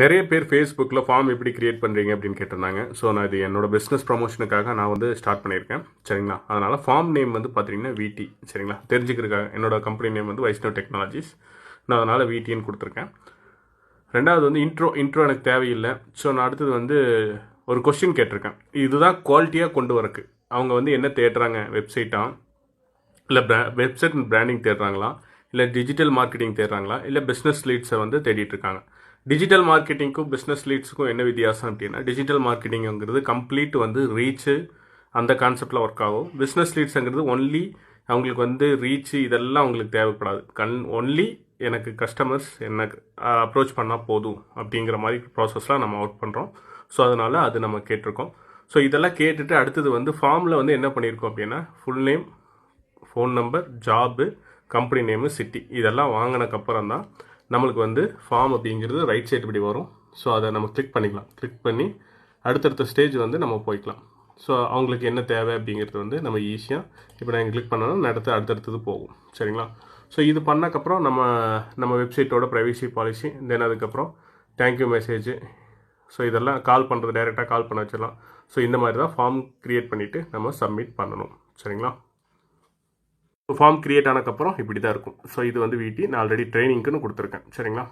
நிறைய பேர் ஃபேஸ்புக்கில் ஃபார்ம் எப்படி கிரியேட் பண்ணுறீங்க அப்படின்னு கேட்டிருந்தாங்க. ஸோ நான் இது என்னோட பிஸ்னஸ் ப்ரமோஷனுக்காக நான் வந்து ஸ்டார்ட் பண்ணியிருக்கேன். சரிங்களா? அதனால் ஃபார்ம் நேம் வந்து பார்த்தீங்கன்னா விடி சரிங்களா? தெரிஞ்சுக்கிறதுக்காக என்னோட கம்பெனி நேம் வந்து வைஷ்ணவ் டெக்னாலஜிஸ் நான் அதனால் விடின்னு கொடுத்துருக்கேன். ரெண்டாவது வந்து இன்ட்ரோ இன்ட்ரோ எனக்கு தேவையில்லை. ஸோ நான் அடுத்தது வந்து ஒரு கொஸ்டின் கேட்டிருக்கேன். இதுதான் குவாலிட்டியாக கொண்டு வரக்கு. அவங்க வந்து என்ன தேடுறாங்க? வெப்சைட்டா இல்லை ப்ரா வெப்சைட் பிராண்டிங் தேடுறாங்களா? இல்லை டிஜிட்டல் மார்க்கெட்டிங் தேடுறாங்களா? இல்லை பிஸ்னஸ் லீட்ஸை வந்து தேடிட்டு இருக்காங்க. டிஜிட்டல் மார்க்கெட்டிங்க்கும் பிஸ்னஸ் லீட்ஸுக்கும் என்ன வித்தியாசம் அப்படின்னா டிஜிட்டல் மார்க்கெட்டிங்கிறது கம்ப்ளீட் வந்து ரீச்சு அந்த கான்செப்டில் ஒர்க் ஆகும். பிஸ்னஸ் லீட்ஸுங்கிறது ஒன்லி அவங்களுக்கு வந்து ரீச்சு இதெல்லாம் அவங்களுக்கு தேவைப்படாது. கண் ஒன்லி எனக்கு கஸ்டமர்ஸ் எனக்கு அப்ரோச் பண்ணால் போதும் அப்படிங்கிற மாதிரி ப்ராசஸ்லாம் நம்ம ஒர்க் பண்ணுறோம் ஸோ அதனால் அது நம்ம கேட்டிருக்கோம். ஸோ இதெல்லாம் கேட்டுட்டு அடுத்தது வந்து ஃபார்மில் வந்து என்ன பண்ணியிருக்கோம் அப்படின்னா full name phone number job company name city இதெல்லாம் வாங்கினக்கப்புறம் தான் நம்மளுக்கு வந்து ஃபார்ம் அப்படிங்கிறது ரைட் சைடு இப்படி வரும். ஸோ அதை நம்ம கிளிக் பண்ணிக்கலாம். கிளிக் பண்ணி அடுத்தடுத்த ஸ்டேஜ் வந்து நம்ம போய்க்கலாம். ஸோ அவங்களுக்கு என்ன தேவை அப்படிங்கிறது வந்து நம்ம ஈஸியாக இப்போ நான் கிளிக் பண்ணோன்னா அடுத்து அடுத்தடுத்தது போகும். சரிங்களா? ஸோ இது பண்ணக்கப்புறம் நம்ம நம்ம வெப்சைட்டோட ப்ரைவசி பாலிசி தென் அதுக்கப்புறம் தேங்க்யூ மெசேஜ் ஸோ இதெல்லாம் கால் பண்ணுறது டைரெக்டாக கால் பண்ண வச்சிடலாம். ஸோ இந்த மாதிரி தான் ஃபார்ம் க்ரியேட் பண்ணிவிட்டு நம்ம சப்மிட் பண்ணணும். சரிங்களா? ஃபார்ம் க்ரியேட் ஆனதுக்கப்புறம் இப்படி தான் இருக்கும். ஸோ இது வந்து வீட்டி நான் ஆல்ரெடி ட்ரைனிங்க்குன்னு கொடுத்துருக்கேன். சரிங்களா?